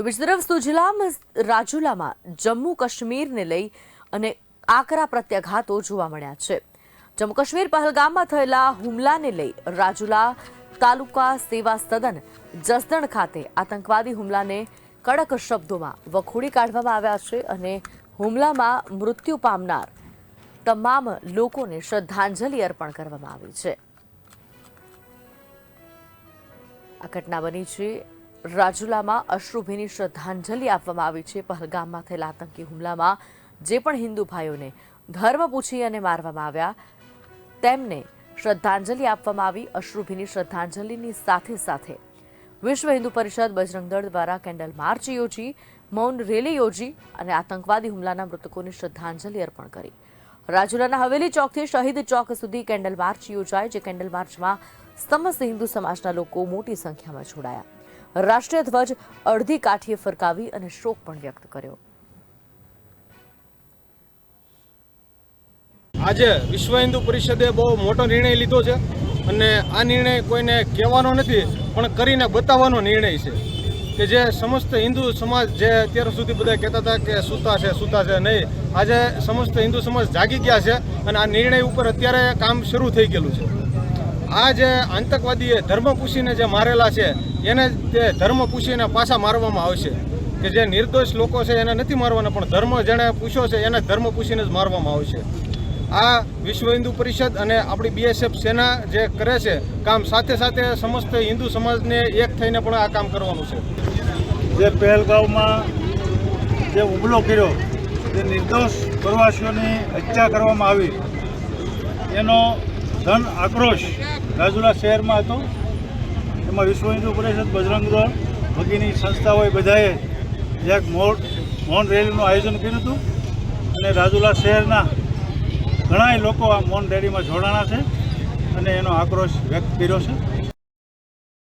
તો બીજી તરફ સુજલામ રાજુલામાં જમ્મુ કાશ્મીરને લઈ અને આકરા પ્રત્યાઘાતો જોવા મળ્યા છે. જમ્મુ કાશ્મીર પહલગામમાં થયેલા હુમલાને લઈ રાજુલા તાલુકા સેવા સદન જસદણ ખાતે આતંકવાદી હુમલાને કડક શબ્દોમાં વખોડી કાઢવામાં આવ્યા છે અને હુમલામાં મૃત્યુ પામનાર તમામ લોકોને શ્રદ્ધાંજલિ અર્પણ કરવામાં આવી છે. આ ઘટના બની છે રાજુલામાં અશ્રુભીની શ્રદ્ધાંજલિ આપવામાં આવી છે. પહલગામમાં થયેલા આતંકી હુમલામાં જે પણ હિન્દુ ભાઈઓને ધર્મ પૂછી અને મારવામાં આવ્યા, તેમને શ્રદ્ધાંજલિ આપવામાં આવી. અશ્રુભીની શ્રદ્ધાંજલિની સાથે સાથે વિશ્વ હિન્દુ પરિષદ બજરંગ દળ દ્વારા કેન્ડલ માર્ચ યોજી, મૌન રેલી યોજી અને આતંકવાદી હુમલાના મૃતકોને શ્રદ્ધાંજલિ અર્પણ કરી. રાજુલાના હવેલી ચોકથી શહીદ ચોક સુધી કેન્ડલ માર્ચ યોજાય, જે કેન્ડલ માર્ચમાં સમસ્ત હિન્દુ સમાજના લોકો મોટી સંખ્યામાં જોડાયા. રાષ્ટ્રીય ધ્વજ અડધી કાઠીએ ફરકાવી અને શોક પણ વ્યક્ત કર્યો. આજે વિશ્વ હિન્દુ પરિષદે બહુ મોટો નિર્ણય લીધો છે અને આ નિર્ણય કોઈને કહેવાનો નથી, પણ કરીને બતાવવાનો નિર્ણય છે કે જે સમસ્ત હિન્દુ સમાજ જે અત્યાર સુધી બધા કહેતા હતા કે સૂતા છે સૂતા છે નહીં, આજે સમસ્ત હિન્દુ સમાજ જાગી ગયા છે અને આ નિર્ણય ઉપર અત્યારે કામ શરૂ થઈ ગયેલું છે. આ જે આતંકવાદીએ ધર્મ પૂછીને જે મારેલા છે, એને તે ધર્મ પૂછીને પાછા મારવામાં આવશે. કે જે નિર્દોષ લોકો છે, એને નથી મારવાના, પણ ધર્મ જેણે પૂછ્યો છે, એને ધર્મ પૂછીને જ મારવામાં આવશે. આ વિશ્વ હિન્દુ પરિષદ અને આપણી બીએસએફ સેના જે કરે છે, કામ સાથે સાથે સમસ્ત હિન્દુ સમાજને એક થઈને પણ આ કામ કરવાનું છે. જે પહેલગાંવમાં જે હુમલો કર્યો, જે નિર્દોષ પ્રવાસીઓની હત્યા કરવામાં આવી, એનો ધન આક્રોશ રાજુલા શહેરમાં હતો. એમાં વિશ્વ હિન્દુ પરિષદ, બજરંગ દળ વગેરેની સંસ્થાઓએ બધાએ એક મોટ મૌન રેલીનું આયોજન કર્યું હતું. અને રાજુલા શહેરના ઘણાય લોકો આ મૌન રેલીમાં જોડાણા છે અને એનો આક્રોશ વ્યક્ત કર્યો છે.